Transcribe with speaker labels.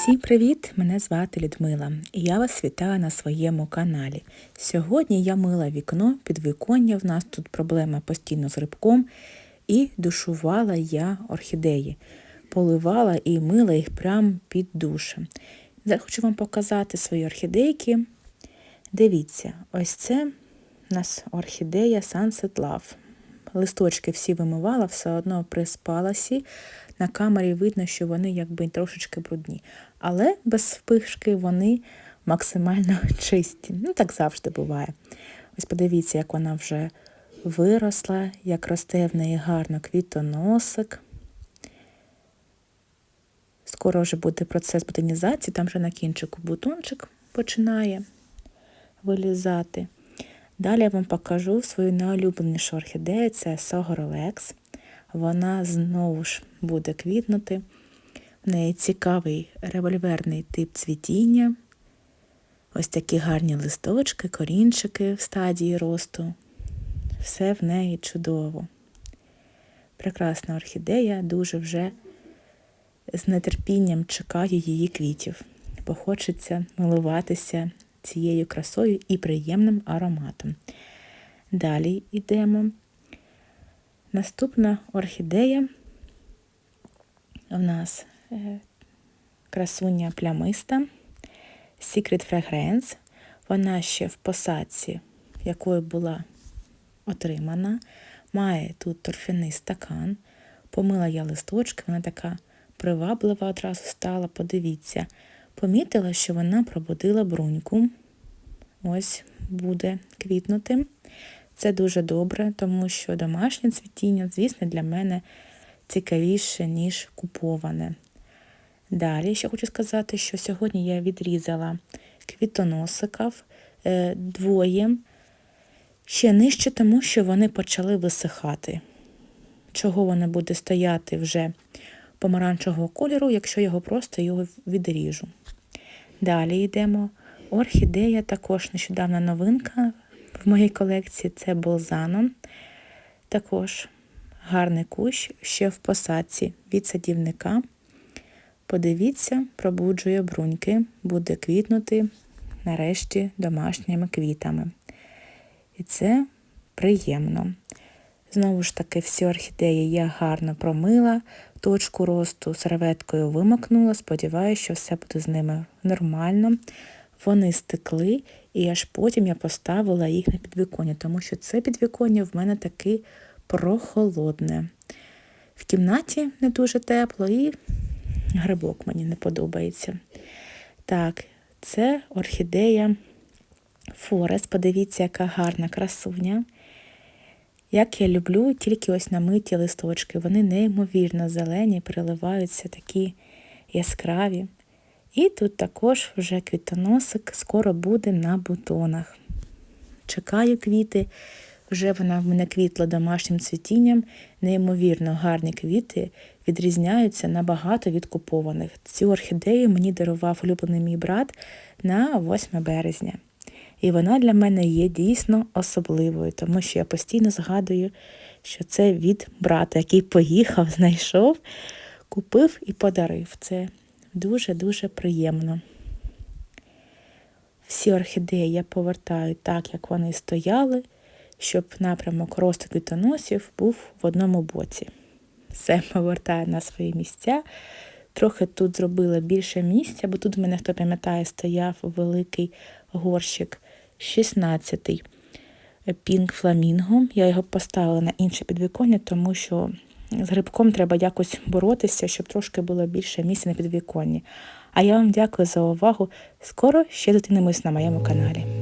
Speaker 1: Всім привіт! Мене звати Людмила і я вас вітаю на своєму каналі. Сьогодні я мила вікно, підвіконня, в нас тут проблема постійно з рибком, і душувала я орхідеї. Поливала і мила їх прямо під душем. Зараз хочу вам показати свої орхідейки. Дивіться, ось це у нас орхідея Sunset Love. Листочки всі вимивала, все одно при спаласі. На камері видно, що вони якби трошечки брудні. Але без впишки вони максимально чисті. Ну, так завжди буває. Ось подивіться, як вона вже виросла, як росте в неї гарно квітоносик. Скоро вже буде процес ботанізації, там вже на кінчику бутончик починає вилізати. Далі я вам покажу свою найулюбленішу орхідею це Согоролекс. Вона знову ж буде квітнути. В неї цікавий револьверний тип цвітіння. Ось такі гарні листочки, корінчики в стадії росту. Все в неї чудово. Прекрасна орхідея, дуже вже з нетерпінням чекаю її квітів, бо хочеться милуватися цією красою і приємним ароматом. Далі йдемо. Наступна орхідея у нас е, красуня плямиста Secret Fragrance. Вона ще в посадці, якою була отримана. Має тут торфяний стакан. Помила я листочки, вона така приваблива одразу стала. Подивіться, помітила, що вона пробудила бруньку. Ось буде квітнути. Це дуже добре, тому що домашнє цвітіння, звісно, для мене цікавіше, ніж куповане. Далі ще хочу сказати, що сьогодні я відрізала квітоносиків е, двоє ще нижче, тому що вони почали висихати. Чого воно буде стояти вже помаранчевого кольору, якщо його просто його відріжу. Далі йдемо. Орхідея також нещодавна новинка в моїй колекції це болзано. Також гарний кущ ще в посадці від садівника. Подивіться, пробуджує бруньки, буде квітнути нарешті домашніми квітами. І це приємно. Знову ж таки, всі орхідеї я гарно промила, точку росту серветкою вимакнула. Сподіваюся, що все буде з ними нормально. Вони стекли, і аж потім я поставила їх на підвіконня, тому що це підвіконня в мене таки прохолодне. В кімнаті не дуже тепло, і грибок мені не подобається. Так, це орхідея Форест. Подивіться, яка гарна красуня. Як я люблю, тільки ось намиті листочки. Вони неймовірно зелені, переливаються такі яскраві. І тут також вже квітоносик скоро буде на бутонах. Чекаю квіти, вже вона в мене квітла домашнім цвітінням, неймовірно гарні квіти відрізняються набагато від купованих. Цю орхідею мені дарував улюблений мій брат на 8 березня. І вона для мене є дійсно особливою, тому що я постійно згадую, що це від брата, який поїхав, знайшов, купив і подарив. Це дуже-дуже приємно. Всі орхідеї я повертаю так, як вони стояли, щоб напрямок росту квітоносів був в одному боці. Все повертаю на свої місця. Трохи тут зробила більше місця, бо тут в мене, хто пам'ятає, стояв великий горщик 16-й пінк фламінго. Я його поставила на інше підвіконня, тому що з грибком треба якось боротися, щоб трошки було більше місця на підвіконні. А я вам дякую за увагу. Скоро ще зустрінемось на моєму каналі.